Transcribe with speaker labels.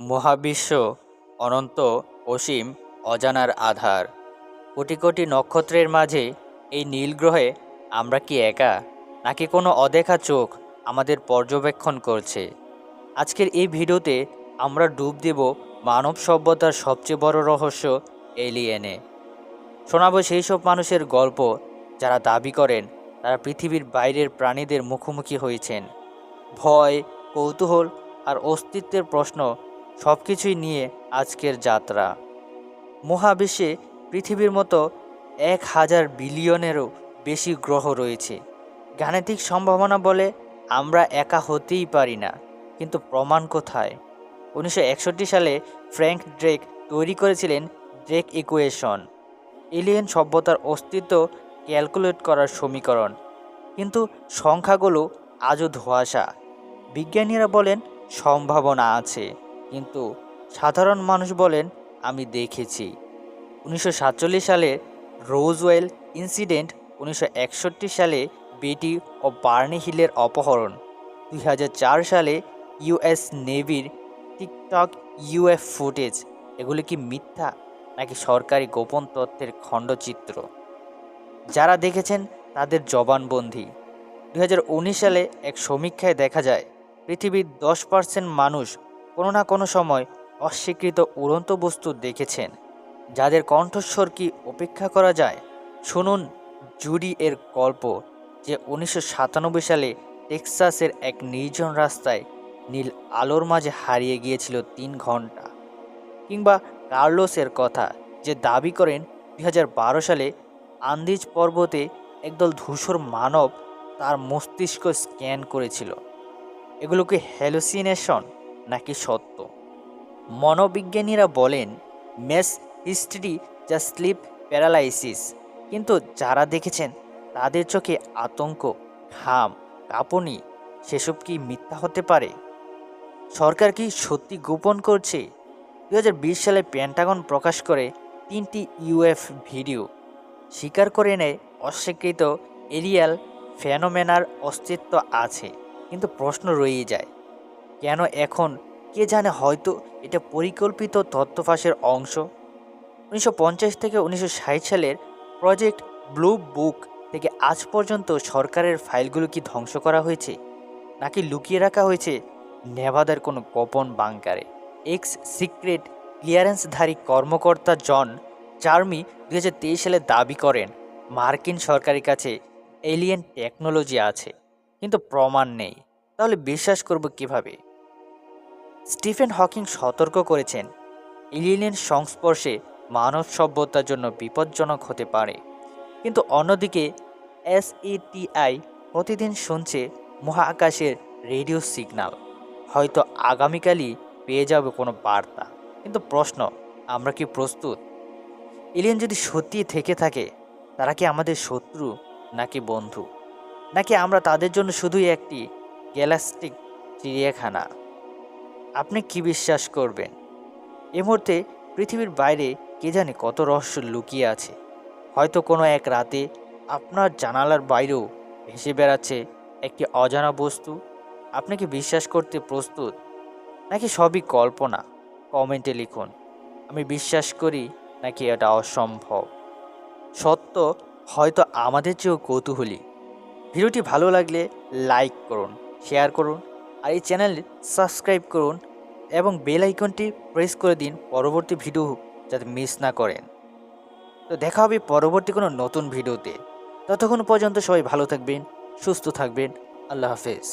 Speaker 1: মহাবিশ্ব অনন্ত অসীম অজানার আধার। কোটি কোটি নক্ষত্রের মাঝে এই নীল গ্রহে আমরা কি একা, নাকি কোনো অদেখা চোখ আমাদের পর্যবেক্ষণ করছে? আজকের এই ভিডিওতে আমরা ডুব দেব মানব সভ্যতার সবচেয়ে বড় রহস্য এলিয়েনে। শোনাবো সেই সব মানুষের গল্প যারা দাবি করেন তারা পৃথিবীর বাইরের প্রাণীদের মুখোমুখি হয়েছেন। ভয়, কৌতূহল আর অস্তিত্বের প্রশ্ন সব কিছুই নিয়ে আজকের যাত্রা। মহাবিশ্বে পৃথিবীর মতো এক হাজার বিলিয়নেরও বেশি গ্রহ রয়েছে। গাণিতিক সম্ভাবনা বলে আমরা একা হতেই পারি না, কিন্তু প্রমাণ কোথায়? উনিশশো একষট্টি সালে ফ্র্যাঙ্ক ড্রেক তৈরি করেছিলেন ড্রেক ইকুয়েশন। এলিয়েন সভ্যতার অস্তিত্ব ক্যালকুলেট করার সমীকরণ। কিন্তু সংখ্যাগুলো আজও ধোঁয়াশা। বিজ্ঞানীরা বলেন, সম্ভাবনা আছে। কিন্তু সাধারণ মানুষ বলেন, আমি দেখেছি। উনিশশো সাতচল্লিশ সালে রোজওয়েল ইনসিডেন্ট, উনিশশো একষট্টি সালে বেটি ও বার্নি হিলের অপহরণ, দুই হাজার চার সালে ইউএস নেভির টিকটক ইউএফ ফুটেজ, এগুলি কি মিথ্যা নাকি সরকারি গোপন তথ্যের খণ্ডচিত্র? যারা দেখেছেন তাদের জবানবন্দি। দু হাজার উনিশ সালে এক সমীক্ষায় দেখা যায়, পৃথিবীর দশ পার্সেন্ট মানুষ কোনো না কোনো সময় অস্বীকৃত উড়ন্ত বস্তু দেখেছেন। যাদের কণ্ঠস্বর কি উপেক্ষা করা যায়? শুনুন জুডি এর গল্প, যে উনিশশো সাতানব্বই সালে টেক্সাসের এক নির্জন রাস্তায় নীল আলোর মাঝে হারিয়ে গিয়েছিল তিন ঘণ্টা কিংবা কার্লোসের কথা, যে দাবি করেন দু হাজার বারো সালে আন্দিজ পর্বতে একদল ধূসর মানব তার মস্তিষ্ক স্ক্যান করেছিল। এগুলো কি হ্যালুসিনেশন নাকি সত্য? মনোবিজ্ঞানীরা বলেন, মেস হিস্ট্রি যা স্লিপ প্যারালাইসিস। কিন্তু যারা দেখেছেন, তাদের চোখে আতঙ্ক, ঘাম, কাঁপুনি, সেসব কি মিথ্যা হতে পারে? সরকার কি সত্যি গোপন করছে? দু হাজার বিশ সালে প্যান্টাগন প্রকাশ করে তিনটি ইউএফ ভিডিও। স্বীকার করে নেয়, অস্বীকৃত এরিয়াল ফেনোমেনার অস্তিত্ব আছে, কিন্তু প্রশ্ন রয়েই যায় কেন এখন? কে জানে হয়তো এটা পরিকল্পিত তথ্যফাঁসের অংশ? উনিশশো পঞ্চাশ থেকে উনিশশো ষাট সালের প্রজেক্ট ব্লু বুক থেকে আজ পর্যন্ত সরকারের ফাইলগুলো কি ধ্বংস করা হয়েছে? নাকি লুকিয়ে রাখা হয়েছে নেভাদার কোনো গোপন বাংকারে? এক্স সিক্রেট ক্লিয়ারেন্সধারী কর্মকর্তা জন চার্মি দু হাজার তেইশ সালে দাবি করেন, মার্কিন সরকারের কাছে এলিয়েন টেকনোলজি আছে, কিন্তু প্রমাণ নেই। তাহলে বিশ্বাস করব কীভাবে? স্টিফেন হকিং সতর্ক করেছেন এলিয়েনের সংস্পর্শে মানব সভ্যতার জন্য বিপজ্জনক হতে পারে। কিন্তু অন্যদিকে এসইটিআই প্রতিদিন শুনছে মহাকাশের রেডিও সিগন্যাল হয়তো আগামীকালই পেয়ে যাবে কোনো বার্তা। কিন্তু প্রশ্ন, আমরা কি প্রস্তুত? এলিয়েন যদি সত্যি থেকে থাকে, তারা কি আমাদের শত্রু নাকি বন্ধু? নাকি আমরা তাদের জন্য শুধুই একটি গ্যালাস্টিক চিড়িয়াখানা। আপনি কি বিশ্বাস করবেন? এ মুহূর্তে পৃথিবীর বাইরে কে জানে কত রহস্য লুকিয়ে আছে। হয়তো কোনো এক রাতে আপনার জানালার বাইরেও ভেসে বেড়াচ্ছে একটি অজানা বস্তু। আপনি কি বিশ্বাস করতে প্রস্তুত? নাকি সবই কল্পনা? কমেন্টে লিখুন। আমি বিশ্বাস করি নাকি এটা অসম্ভব। সত্য, হয়তো আমাদের চেয়েও কৌতূহলী। ভিডিওটি ভালো লাগলে লাইক করুন। শেয়ার করুন আর এই চ্যানেল সাবস্ক্রাইব করুন এবং বেল আইকনটি প্রেস করে দিন পরবর্তী ভিডিও যাতে মিস না করেন। তো দেখা হবে পরবর্তী কোনো নতুন ভিডিওতে ততক্ষণ পর্যন্ত সবাই ভালো থাকবেন, সুস্থ থাকবেন। আল্লাহ হাফেজ।